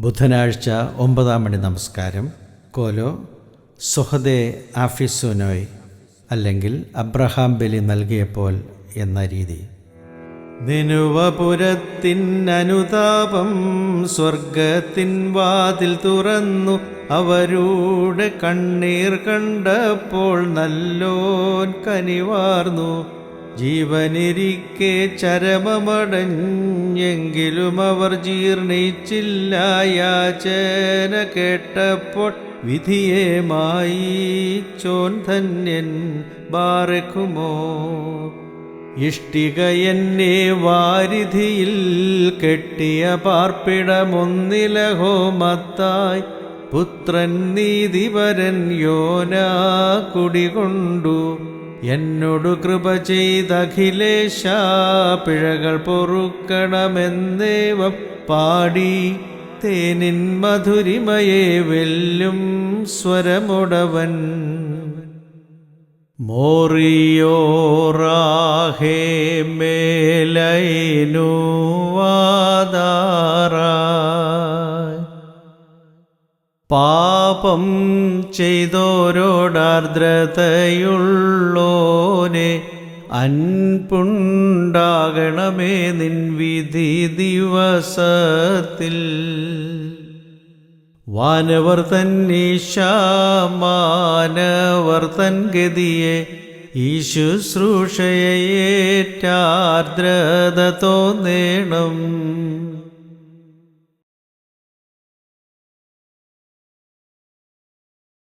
ബുധനാഴ്ച ഒമ്പതാം മണി നമസ്കാരം. കോലോ സുഹദേ ആഫിസുനോയ് അല്ലെങ്കിൽ അബ്രഹാം ബലി നൽകിയപ്പോൾ എന്ന രീതി. നിനുവപുരത്തിൻ അനുതാപം സ്വർഗത്തിൻ വാതിൽ തുറന്നു അവരുടെ കണ്ണീർ കണ്ടപ്പോൾ നല്ലോൻ കനിവാർന്നു. ജീവനിരിക്കെ ചരമമടഞ്ഞെങ്കിലും അവർ ജീർണിച്ചില്ല യാചന കേട്ടപ്പോൾ വിധിയേമായി ചോൻ ധന്യൻ ബാറക്കുമോ? ഇഷ്ടിക എന്നെ വാരിധിയിൽ കെട്ടിയ പാർപ്പിടമൊന്നിലഹോ മത്തായി പുത്രൻ നീതിവരൻ യോനാ കുടികൊണ്ടു. എന്നോടു കൃപ ചെയ്തഖിലേശ പിഴകൾ പൊറുക്കണമെന്നേവ പാടി. തേനിൻ മധുരിമയെ വെല്ലും സ്വരമുടവൻ. മോറിയോറാഹേ മേലൈനു വാദാറായ് പാപം ചെയ്തോരോടാർദ്രതയുള്ളോനെ അൻപുണ്ടാകണമേ നിൻ വിധി ദിവസത്തിൽ. വാനവർ തന്നീശാമാനവർ തൻ ഗതിയെ ഈശുശ്രൂഷയേറ്റാർദ്രത ശുശ്രൂഷയേറ്റാർദ്രത തോന്നേണം.